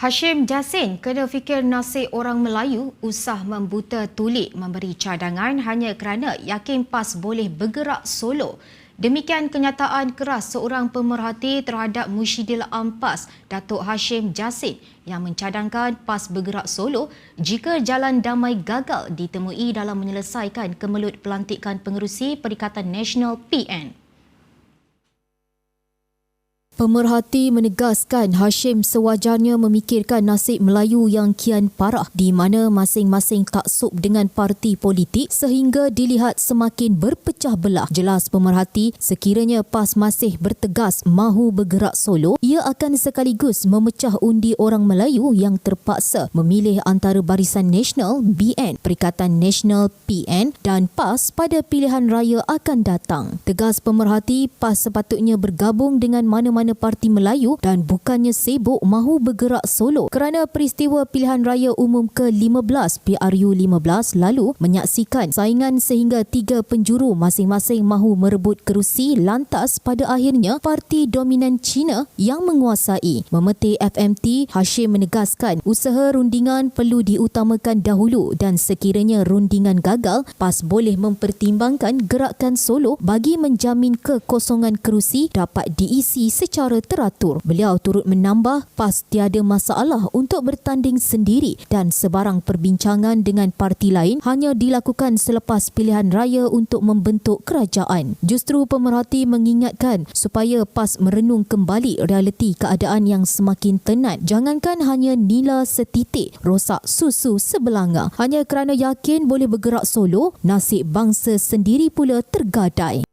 Hashim Jasin kena fikir nasib orang Melayu usah membuta tulik memberi cadangan hanya kerana yakin PAS boleh bergerak solo. Demikian kenyataan keras seorang pemerhati terhadap Mushidil Ampas, Datuk Hashim Jasin yang mencadangkan PAS bergerak solo jika jalan damai gagal ditemui dalam menyelesaikan kemelut pelantikan pengerusi Perikatan Nasional PN. Pemerhati menegaskan Hashim sewajarnya memikirkan nasib Melayu yang kian parah di mana masing-masing taksub dengan parti politik sehingga dilihat semakin berpecah belah. Jelas pemerhati sekiranya PAS masih bertegas mahu bergerak solo, ia akan sekaligus memecah undi orang Melayu yang terpaksa memilih antara Barisan Nasional BN, Perikatan Nasional PN dan PAS pada pilihan raya akan datang. Tegas pemerhati PAS sepatutnya bergabung dengan mana-mana mana parti Melayu dan bukannya sibuk mahu bergerak solo kerana peristiwa pilihan raya umum ke-15 PRU 15 lalu menyaksikan saingan sehingga tiga penjuru masing-masing mahu merebut kerusi lantas pada akhirnya parti dominan China yang menguasai. Memetik FMT, Hashim menegaskan usaha rundingan perlu diutamakan dahulu dan sekiranya rundingan gagal, PAS boleh mempertimbangkan gerakan solo bagi menjamin kekosongan kerusi dapat diisi secara secara teratur. Beliau turut menambah PAS tiada masalah untuk bertanding sendiri dan sebarang perbincangan dengan parti lain hanya dilakukan selepas pilihan raya untuk membentuk kerajaan. Justru pemerhati mengingatkan supaya PAS merenung kembali realiti keadaan yang semakin tenat. Jangankan hanya nila setitik rosak susu sebelanga. Hanya kerana yakin boleh bergerak solo, nasib bangsa sendiri pula tergadai.